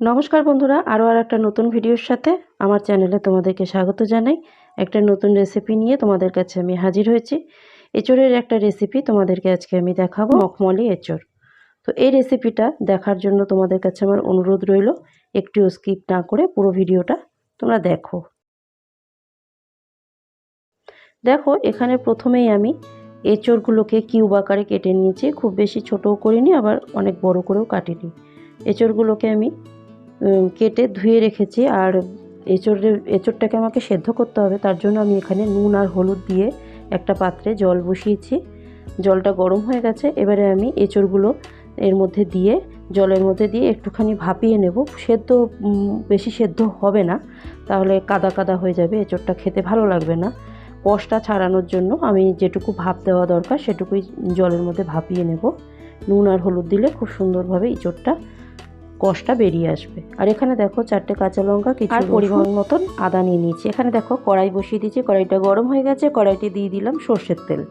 নমস্কার বন্ধুরা, আরও আর একটা নতুন ভিডিওর সাথে আমার চ্যানেলে তোমাদেরকে স্বাগত জানাই। একটা নতুন রেসিপি নিয়ে তোমাদের কাছে আমি হাজির হয়েছি। এঁচড়ের একটা রেসিপি তোমাদেরকে আজকে আমি দেখাবো, মখমলি এঁচড়। তো এই রেসিপিটা দেখার জন্য তোমাদের কাছে আমার অনুরোধ রইল, একটিও স্কিপ না করে পুরো ভিডিওটা তোমরা দেখো। দেখো, এখানে প্রথমেই আমি এঁচড়গুলোকে কিউব আকারে কেটে নিয়েছি, খুব বেশি ছোটও করিনি, আবার অনেক বড় করেও কাটিনি। এঁচড়গুলোকে আমি কেটে ধুয়ে রেখেছি আর এঁচড়ের এঁচড়টাকে আমাকে সেদ্ধ করতে হবে। তার জন্য আমি এখানে নুন আর হলুদ দিয়ে একটা পাত্রে জল বসিয়েছি। জলটা গরম হয়ে গেছে। এবারে আমি এঁচড়গুলো এর মধ্যে দিয়ে, জলের মধ্যে দিয়ে একটুখানি ভাপিয়ে নেব। সেদ্ধ বেশি সেদ্ধ হবে না। তাহলে কাদা কাদা হয়ে যাবে। এঁচড়টা খেতে ভালো লাগবে না। কষটা ছাড়ানোর জন্য আমি যেটুকু ভাপ দেওয়া দরকার, সেটুকুই জলের মধ্যে ভাপিয়ে নেব। নুন আর হলুদ দিলে খুব সুন্দরভাবে এঁচড়টা কষটা বেরিয়ে আসবে। আর এখানে দেখো চারটে কাঁচা লঙ্কা কিছু পরিমাণ মতন আদা নিয়ে নিয়েছি। এখানে দেখো কড়াই বসিয়ে দিয়েছি কড়াইটা গরম হয়ে গেছে কড়াইটি দিয়ে দিলাম সর্ষের তেল।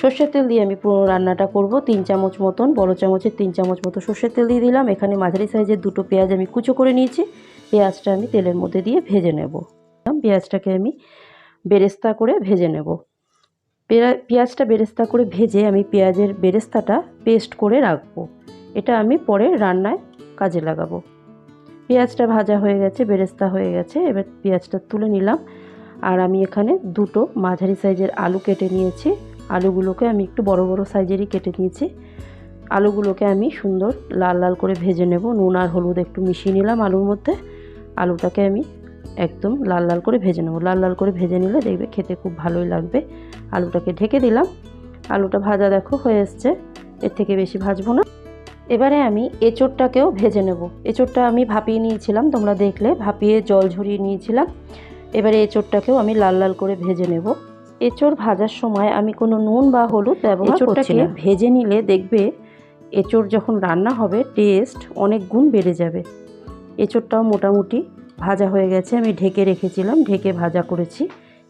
সর্ষের তেল দিয়ে আমি পুরো রান্নাটা করব। তিন চামচ মতন বড় চামচের তিন চামচ মতো সর্ষের তেল দিয়ে দিলাম। এখানে মাঝারি সাইজের দুটো পেঁয়াজ আমি কুচো করে নিয়েছি। পেঁয়াজটা আমি তেলের মধ্যে দিয়ে ভেজে নেব। পেঁয়াজটাকে আমি বেরেস্তা করে ভেজে নেব। পেঁয়াজটা বেরেস্তা করে ভেজে আমি পেঁয়াজের বেরেস্তাটা পেস্ট করে রাখব। এটা আমি পরে রান্নায় কাজে লাগাবো। পেঁয়াজটা ভাজা হয়ে গেছে, বেরেস্তা হয়ে গেছে, এবার পেঁয়াজটা তুলে নিলাম। আর আমি এখানে দুটো মাঝারি সাইজের আলু কেটে নিয়েছি। আলুগুলোকে আমি একটু বড় বড় সাইজেরই কেটে নিয়েছি। আলুগুলোকে আমি সুন্দর লাল লাল করে ভেজে নেব। নুন আর হলুদ একটু মিশিয়ে নিলাম আলুর মধ্যে। আলুটাকে আমি একদম লাল লাল করে ভেজে নেব। লাল লাল করে ভেজে নিলে দেখবে খেতে খুব ভালোই লাগবে। আলুটাকে ঢেকে দিলাম। আলুটা ভাজা দেখো হয়ে এসছে। এর থেকে বেশি ভাজবো না। এবারে আমি এঁচোড়টাকেও ভেজে নেব। এঁচোড়টা আমি ভাপিয়ে নিয়েছিলাম তোমরা দেখলে ভাপিয়ে জল ঝরিয়ে নিয়েছিলাম। এবারে এঁচোড়টাকেও আমি লাল লাল করে ভেজে নেব। এঁচোড় ভাজার সময় আমি কোনো নুন বা হলুদ ব্যবহার করছি না। ভেজে নিলে দেখবে এঁচোড় যখন রান্না হবে টেস্ট অনেক গুণ বেড়ে যাবে। এঁচোড়টাও মোটামুটি ভাজা হয়ে গেছে আমি ঢেকে রেখেছিলাম ঢেকে ভাজা করেছি।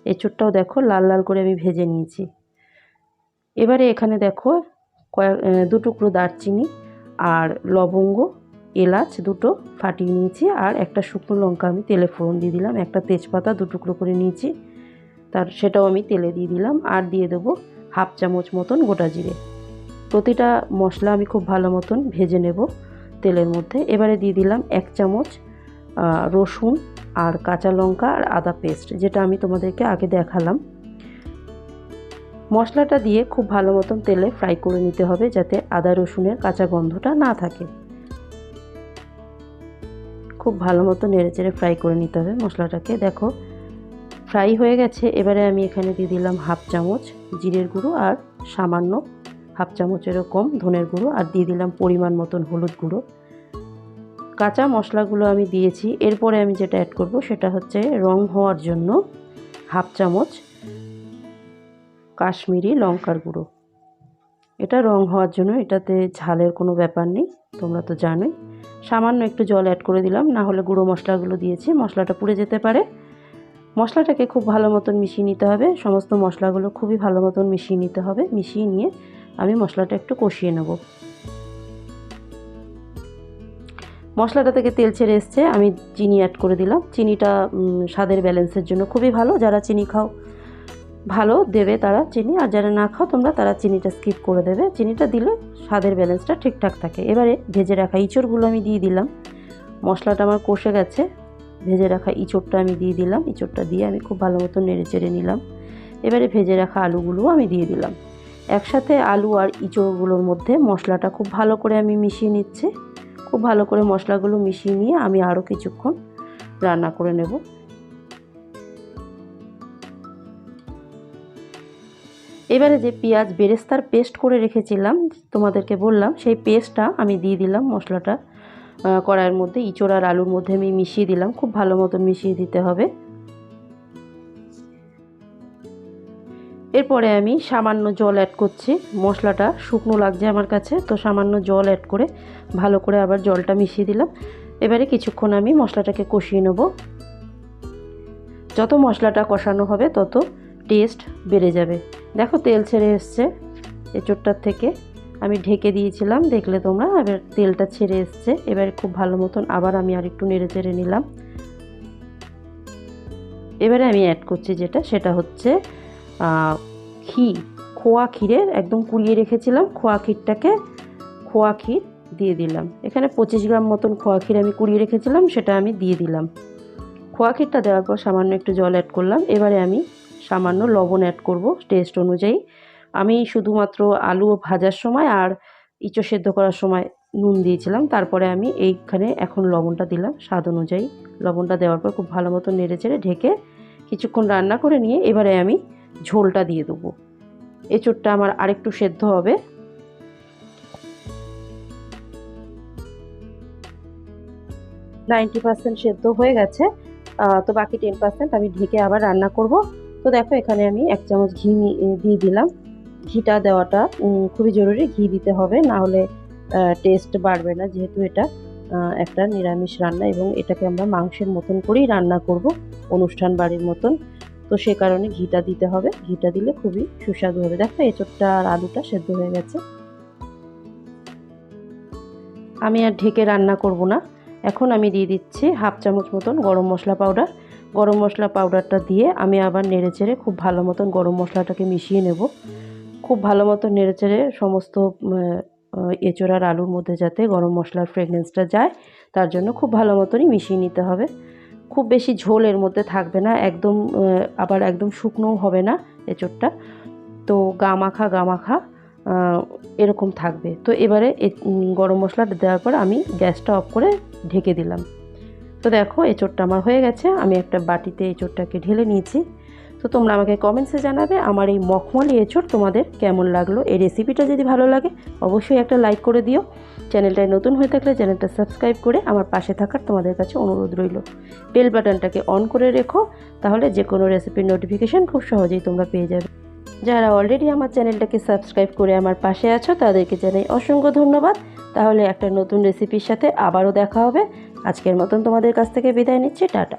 এঁচোড়টাও দেখো লাল লাল করে আমি ভেজে নিয়েছি। এবারে এখানে দেখো কয়েক দু টুকরো দারচিনি আর লবঙ্গ, এলাচ দুটো ফাটিয়ে নিয়েছি আর একটা শুকনো লঙ্কা আমি তেলে ফোড়ন দিয়ে দিলাম, একটা তেজপাতা দু টুকরো করে নিয়েছি। তার সেটাও আমি তেলে দিয়ে দিলাম আর দিয়ে দেবো হাফ চামচ মতন গোটা জিরে। প্রতিটা মশলা আমি খুব ভালো মতন ভেজে নেব তেলের মধ্যে। এবারে দিয়ে দিলাম এক চামচ রসুন আর কাঁচা লঙ্কা আর আদা পেস্ট, যেটা আমি তোমাদেরকে আগে দেখালাম। মশলাটা দিয়ে খুব ভালো মতন তেলে ফ্রাই করে নিতে হবে যাতে আদা, রসুনের কাঁচা গন্ধটা না থাকে। খুব ভালো মতো নেড়ে চেড়ে ফ্রাই করে নিতে হবে মশলাটাকে। দেখো ফ্রাই হয়ে গেছে। এবারে আমি এখানে দিয়ে দিলাম হাফ চামচ জিরের গুঁড়ো আর সামান্য হাফ চামচেরও কম ধনের গুঁড়ো আর দিয়ে দিলাম পরিমাণ মতন হলুদ গুঁড়ো। কাঁচা মশলাগুলো আমি দিয়েছি। এরপরে আমি যেটা অ্যাড করব সেটা হচ্ছে রং হওয়ার জন্য হাফ চামচ কাশ্মীরি লঙ্কার গুঁড়ো। এটা রং হওয়ার জন্য এটাতে ঝালের কোনো ব্যাপার নেই, তোমরা তো জানোই। সামান্য একটু জল অ্যাড করে দিলাম, না হলে গুঁড়ো মশলাগুলো দিয়েছি, মশলাটা পুড়ে যেতে পারে। মশলাটাকে খুব ভালো মতন মিশিয়ে নিতে হবে, সমস্ত মশলাগুলো খুবই ভালো মতন মিশিয়ে নিতে হবে, মিশিয়ে নিয়ে আমি মশলাটা একটু কষিয়ে নেব। মশলাটা থেকে তেল ছেড়ে এসছে, আমি চিনি অ্যাড করে দিলাম। চিনিটা স্বাদের ব্যালেন্সের জন্য খুবই ভালো, যারা চিনি খাও। ভালো দেবে তারা চিনি, আর যারা না খাও তোমরা তারা চিনিটা স্কিপ করে দেবে। চিনিটা দিলে স্বাদের ব্যালেন্সটা ঠিকঠাক থাকে। এবারে ভেজে রাখা ইঁচড়গুলো আমি দিয়ে দিলাম। মশলাটা আমার কষে গেছে। ভেজে রাখা ইঁচড়টা আমি দিয়ে দিলাম। ইঁচড়টা দিয়ে আমি খুব ভালো মতো নেড়ে চেড়ে নিলাম। এবারে ভেজে রাখা আলুগুলোও আমি দিয়ে দিলাম। একসাথে আলু আর ইঁচড়গুলোর মধ্যে মশলাটা খুব ভালো করে আমি মিশিয়ে নিচ্ছি। খুব ভালো করে মশলাগুলো মিশিয়ে নিয়ে আমি আরও কিছুক্ষণ রান্না করে নেব। এবারে যে পেঁয়াজ বেরেস্তার পেস্ট করে রেখেছিলাম, তোমাদেরকে বললাম, সেই পেস্টটা আমি দিয়ে দিলাম মশলাটা কড়াইয়ের মধ্যে, ইঁচড় আর আলুর মধ্যে আমি মিশিয়ে দিলাম, খুব ভালো মতন মিশিয়ে দিতে হবে। এরপরে আমি সামান্য জল অ্যাড করছি, মশলাটা শুকনো লাগছে আমার কাছে, তো সামান্য জল অ্যাড করে ভালো করে আবার জলটা মিশিয়ে দিলাম। এবারে কিছুক্ষণ আমি মশলাটাকে কষিয়ে নেব। যত মশলাটা কষানো হবে, তত টেস্ট বেড়ে যাবে। দেখো তেল ছেড়ে এসছে এঁচোড়টার থেকে। আমি ঢেকে দিয়েছিলাম, দেখলে তোমরা, এবার তেলটা ছেড়ে এসছে। এবার খুব ভালো মতন আবার আমি আর একটু নেড়ে চেড়ে নিলাম। এবারে আমি অ্যাড করছি যেটা, সেটা হচ্ছে ঘি, খোয়া ক্ষীরের, একদম কুড়িয়ে রেখেছিলাম, খোয়া ক্ষীরটাকে, খোয়া ক্ষীর দিয়ে দিলাম। এখানে পঁচিশ গ্রাম মতন খোয়া ক্ষীর আমি কুড়িয়ে রেখেছিলাম, সেটা আমি দিয়ে দিলাম। খোয়া ক্ষীরটা দেওয়ার পর সামান্য একটু জল অ্যাড করলাম। এবারে আমি সামান্য লবণ অ্যাড করব টেস্ট অনুযায়ী। আমি শুধুমাত্র আলু ভাজার সময় আর ইঁচো সেদ্ধ করার সময় নুন দিয়েছিলাম। তারপরে আমি এইখানে এখন লবণটা দিলাম স্বাদ অনুযায়ী। লবণটা দেওয়ার পর খুব ভালো মতো নেড়ে চেড়ে ঢেকে কিছুক্ষণ রান্না করে নিয়ে এবারে আমি ঝোলটা দিয়ে দেবো। এঁচোড়টা আমার আরেকটু সেদ্ধ হবে। নাইনটি পার্সেন্ট সেদ্ধ হয়ে গেছে। তো বাকি টেন পার্সেন্ট আমি ঢেকে আবার রান্না করব। তো দেখো, এখানে আমি এক চামচ ঘি দিয়ে দিলাম। ঘিটা দেওয়াটা খুবই জরুরি, ঘি দিতে হবে, না হলে টেস্ট বাড়বে না, যেহেতু এটা একটা নিরামিষ রান্না এবং এটাকে আমরা মাংসের মতন করেই রান্না করব, অনুষ্ঠান বাড়ির মতন। তো সে কারণে ঘিটা দিতে হবে। ঘিটা দিলে খুবই সুস্বাদু হবে। দেখো, এঁচোড়টা আর আলুটা সেদ্ধ হয়ে গেছে। আমি আর ঢেকে রান্না করব না। এখন আমি দিয়ে দিচ্ছি হাফ চামচ মতন গরম মশলা পাউডার। গরম মশলা পাউডারটা দিয়ে আমি আবার নেড়ে চেড়ে খুব ভালো মতন গরম মশলাটাকে মিশিয়ে নেব। খুব ভালো মতন নেড়ে চেড়ে সমস্ত এঁচোড়ার আলুর মধ্যে যাতে গরম মশলার ফ্রেগনেন্সটা যায়, তার জন্য খুব ভালো মতনই মিশিয়ে নিতে হবে। খুব বেশি ঝোল এর মধ্যে থাকবে না, একদম আবার একদম শুকনোও হবে না এঁচোড়টা। তো গা মাখা গা মাখা এরকম থাকবে। তো এবারে গরম মশলাটা দেওয়ার পর আমি গ্যাসটা অফ করে ঢেকে দিলাম। তো দেখো, এঁচোড়টা আমার হয়ে গেছে। আমি একটা বাটিতে এঁচোড়টাকে ঢেলে নিয়েছি। তো তোমরা আমাকে কমেন্টসে জানাবে আমার এই মখমলি এঁচোড় তোমাদের কেমন লাগল। এই রেসিপিটা যদি ভালো লাগে, অবশ্যই একটা লাইক করে দিও। চ্যানেলটায় নতুন হয়ে থাকলে চ্যানেলটা সাবস্ক্রাইব করে আমার পাশে থাকার তোমাদের কাছে অনুরোধ রইল। বেল বাটনটাকে অন করে রেখো, তাহলে যে কোনো রেসিপির নোটিফিকেশান খুব সহজেই তোমরা পেয়ে যাবে। যারা অলরেডি আমার চ্যানেলটাকে সাবস্ক্রাইব করে আমার পাশে আছো, তাদেরকে জানাই অসংখ্য ধন্যবাদ। তাহলে একটা নতুন রেসিপির সাথে আবারও দেখা হবে। আজকের মতন তোমাদের কাছ থেকে বিদায় নিচ্ছি টাটা।